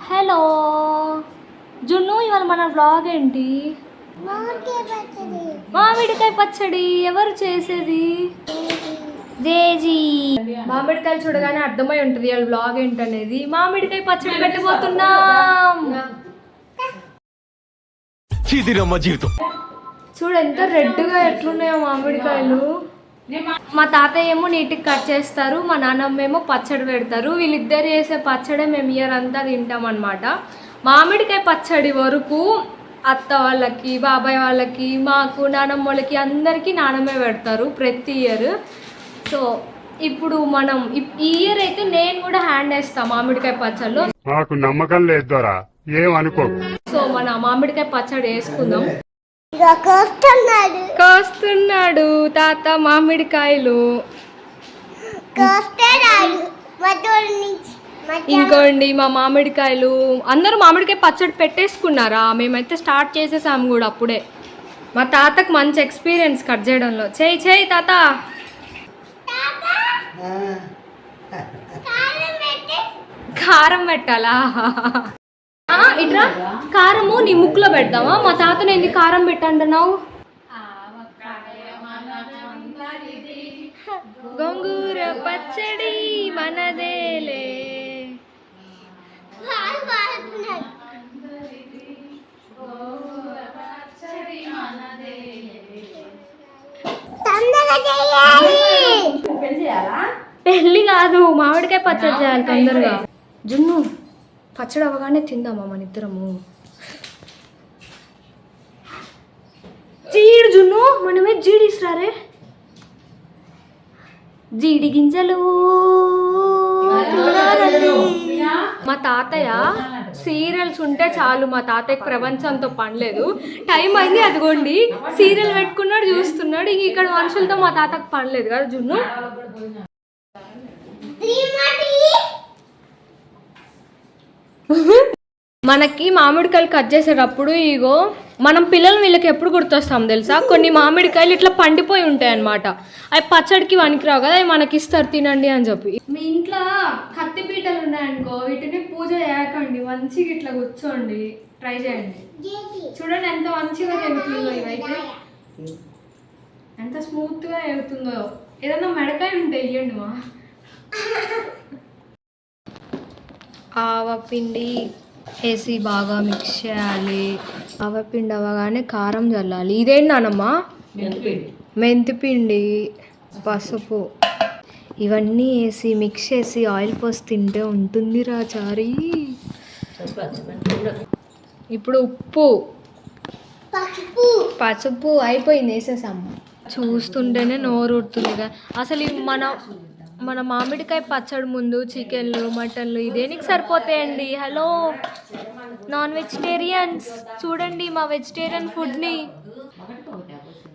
Hello జున్ను ఇవాళ మన వ్లాగ్ ఏంటి? మామిడికాయ పచ్చడి. ఎవరు చేసేది? జేజీ మామిడికాయలు చూడగానే అర్థమై ఉంటుంది వాళ్ళ వ్లాగ్ ఏంటనేది. మామిడికాయ పచ్చడి పెట్టబోతున్నాం. చూడు ఎంత రెడ్గా ఎట్లున్నాయో మామిడికాయలు. మా తాతయ్య ఏమో నీటికి కట్ చేస్తారు మా నాన్నమ్మ ఏమో పచ్చడి పెడతారు వీళ్ళిద్దరు చేసే పచ్చడే మేము ఇయర్ అంతా తింటాం అనమాట మామిడికాయ పచ్చడి వరకు అత్త వాళ్ళకి బాబాయ్ వాళ్ళకి మాకు నానమ్మ వాళ్ళకి అందరికీ నానమ్మే పెడతారు ప్రతి ఇయర్. సో ఇప్పుడు మనం ఈ ఇయర్ అయితే నేను కూడా హ్యాండ్ వేస్తాను మామిడికాయ పచ్చడిలో మాకు నమ్మకం లేదు సో మన మామిడికాయ పచ్చడి వేసుకుందాం. కోస్తున్నాడు. కోస్తున్నాడు తాత మామిడికాయలు. ఇంకోండి మా మామిడికాయలు. అందరూ మామిడికాయ పచ్చడి పెట్టేసుకున్నారా? మేమైతే స్టార్ట్ చేసేసాము కూడా అప్పుడే. మా తాతకు మంచి ఎక్స్పీరియన్స్ కట్ చేయడంలో. చేయి చేయి తాత. కారం పెట్టాలా? ఇట్రా కారము నీ ముక్కులో పెడదామా మా తాతను ఎందుకు కారం పెట్టంటున్నావు గోంగూర పచ్చడి మనదేలే పెళ్ళి కాదు మామిడికాయ పచ్చడి చేయాలి తొందరగా. జున్ను. పచ్చడి అవ్వగానే తిందామా మన ఇద్దరము? జీడి జున్ను మనమే జీడిస్తారే జీడి గింజలు. మా తాతయ్య సీరియల్స్ ఉంటే చాలు మా తాతయ్యకి ప్రపంచంతో పనిలేదు టైం అయింది అదిగోండి. సీరియల్ పెట్టుకున్నాడు చూస్తున్నాడు. ఇంక ఇక్కడ మనుషులతో మా తాతకు పనిలేదు కదా జున్ను. శ్రీమతి మనకి మామిడికాయలు కట్ చేసేటప్పుడు ఇగో మనం పిల్లలు వీళ్ళకి ఎప్పుడు గుర్తొస్తాం తెలుసా? కొన్ని మామిడికాయలు ఇట్లా పండిపోయి ఉంటాయి అనమాట అవి పచ్చడికి వనికిరావు కదా అవి మనకి ఇస్తారు తినండి అని చెప్పి. మీ ఇంట్లో కత్తి పీటలు ఉన్నాయనుకో వీటిని పూజ చేయకండి మంచిగా ఇట్లా కూర్చోండి. ట్రై చేయండి. చూడండి ఎంత మంచిగా ఎగుతుందో ఇవైతే ఎంత స్మూత్గా ఎగుతుందో ఏదైనా మెడకాయ ఉంటే ఇవ్వండి మా. ఆవపిండి వేసి బాగా మిక్స్ చేయాలి. ఆవపిండి అవ్వగానే కారం చల్లాలి. ఇదేంటి నానమ్మా? మెంతిపిండి. పసుపు. ఇవన్నీ వేసి మిక్స్ చేసి ఆయిల్ పోసి తింటే ఉంటుంది రా చారి. ఇప్పుడు ఉప్పు. పసుపు. పసుపు అయిపోయింది వేసేసాము. చూస్తుంటేనే నోరు ఊరుతుంది కదా అసలు మన మన మామిడికాయ పచ్చడి ముందు చికెన్లు మటన్లు ఇదేనికి సరిపోతాయండి? Hello non vegetarians. చూడండి మా వెజిటేరియన్ ఫుడ్ని.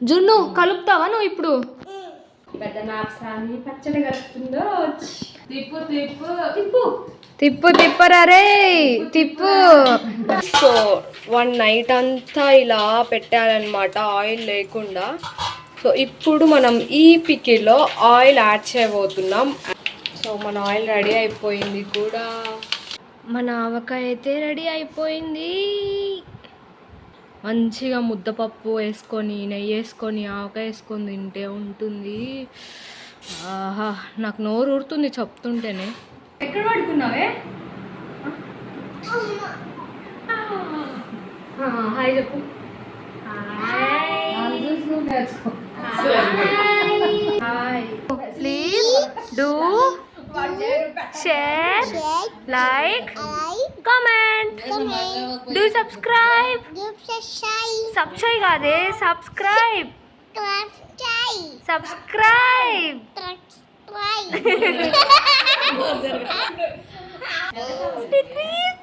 జున్ను కలుపుతావా నువ్వు ఇప్పుడు? తిప్పు తిప్పు. తిప్పరా తిప్పు. సో వన్ నైట్ అంతా ఇలా పెట్టాలన్నమాట ఆయిల్ లేకుండా. సో ఇప్పుడు మనం ఈ పికిలో ఆయిల్ యాడ్ చేయబోతున్నాం. సో మన ఆయిల్ రెడీ అయిపోయింది కూడా. మన ఆవకాయ అయితే రెడీ అయిపోయింది. మంచిగా ముద్దపప్పు వేసుకొని నెయ్యి వేసుకొని ఆవకాయ వేసుకొని తింటే ఉంటుంది. ఆహా నాకు నోరు ఊరుతుంది చెప్తుంటేనే. ఎక్కడ పడుకున్నావే? హాయ్ చెప్పు. Hi. Please do share, like, comment, do subscribe. Subscribe కాదే subscribe. Subscribe. Subscribe.